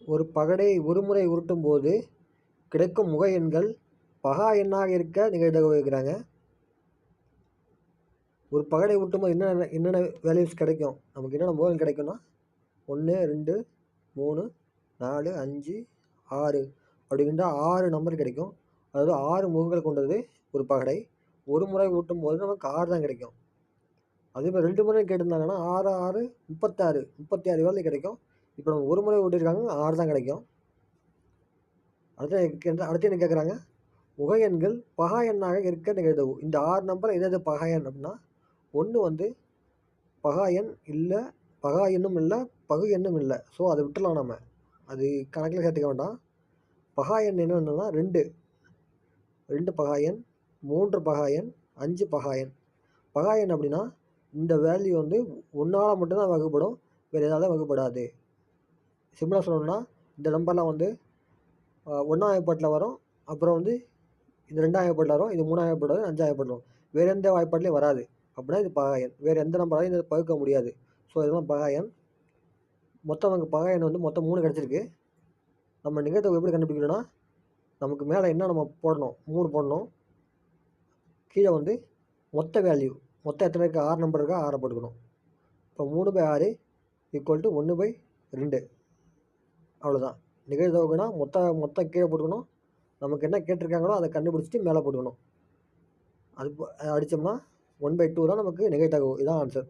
ஒரு பகடை ஒருமுறை உருட்டும் போது கிடைக்கும் முக எண்கள் பகா எண்ணாக இருக்க நிகழ்தகவு இருக்கிறாங்க ஒரு பகடை உருட்டும்போது என்னென்ன என்னென்ன வேல்யூஸ் கிடைக்கும்? நமக்கு என்னென்ன முக எண் கிடைக்கும்னா ஒன்று ரெண்டு மூணு நாலு அஞ்சு ஆறு அப்படின்ற ஆறு நம்பர் கிடைக்கும். அதாவது ஆறு முகங்கள் கொண்டது ஒரு பகடை. ஒரு முறை ஊட்டும் போது நமக்கு ஆறு தான் கிடைக்கும். அதே மாதிரி ரெண்டு முறை கேட்டிருந்தாங்கன்னா ஆறு ஆறு முப்பத்தாறு முப்பத்தி ஆறு வேலை கிடைக்கும். இப்போ நம்ம ஒரு முறை ஓட்டியிருக்காங்க ஆறு தான் கிடைக்கும். அடுத்து அடுத்து என்ன கேட்குறாங்க முக எண்கள் பகா எண்ணாக இருக்க நிகழ்தவு இந்த ஆறு நம்பர் எது எது பகா எண் அப்படின்னா ஒன்று வந்து பகா எண் இல்லை பகா எண்ணும் இல்லை பகு எண்ணும் இல்லை. ஸோ அதை விட்டுலாம் நம்ம அது கணக்கில் சேர்த்துக்க வேண்டாம். பகா எண் என்னென்னா ரெண்டு. ரெண்டு பகா எண் மூன்று பகா எண் அஞ்சு பகா எண். பகா எண் அப்படின்னா இந்த வேல்யூ வந்து ஒன்றால் மட்டும்தான் வகுப்படும் வேறு எதாவது வகுப்படாது. சிம்பிளாக சொல்லணும்னா இந்த நம்பர்லாம் வந்து ஒன்றாம் வாய்ப்பாட்டில் வரும். அப்புறம் வந்து இது ரெண்டாம் வாய்ப்பாட்டில் வரும். இது மூணாம் வாய்ப்பாட்டில் வரும். அஞ்சாம் வாய்ப்பாட்டில் வரும். வேறு எந்த வாய்ப்பாட்டிலையும் வராது. அப்படின்னா இது பகாயன். வேறு எந்த நம்பராலையும் இதை பகுக்க முடியாது. ஸோ இதெல்லாம் பகாயன். மொத்தம் நமக்கு பகாயன் வந்து மொத்தம் மூணு கிடச்சிருக்கு. நம்ம நிகழ்த்தொகை எப்படி கண்டுபிடிக்கணும்னா நமக்கு மேலே என்ன நம்ம போடணும்? மூணு போடணும். கீழே வந்து மொத்த வேல்யூ மொத்தம் எத்தனை இருக்குது ஆறு நம்பர் இருக்கா? ஆறை போட்டுக்கணும். இப்போ மூணு பை ஆறு ஈக்குவல் டு ஒன்று பை ரெண்டு. அவ்வளோதான் நிகழ்தொகைனா மொத்த மொத்தம் கீழே போட்டுக்கணும். நமக்கு என்ன கேட்டிருக்காங்களோ அதை கண்டுபிடிச்சிட்டு மேலே போட்டுக்கணும். அது அடித்தோம்னா ஒன் பை டூ தான் நமக்கு நிகழ்தகவு. இதான் ஆன்சர்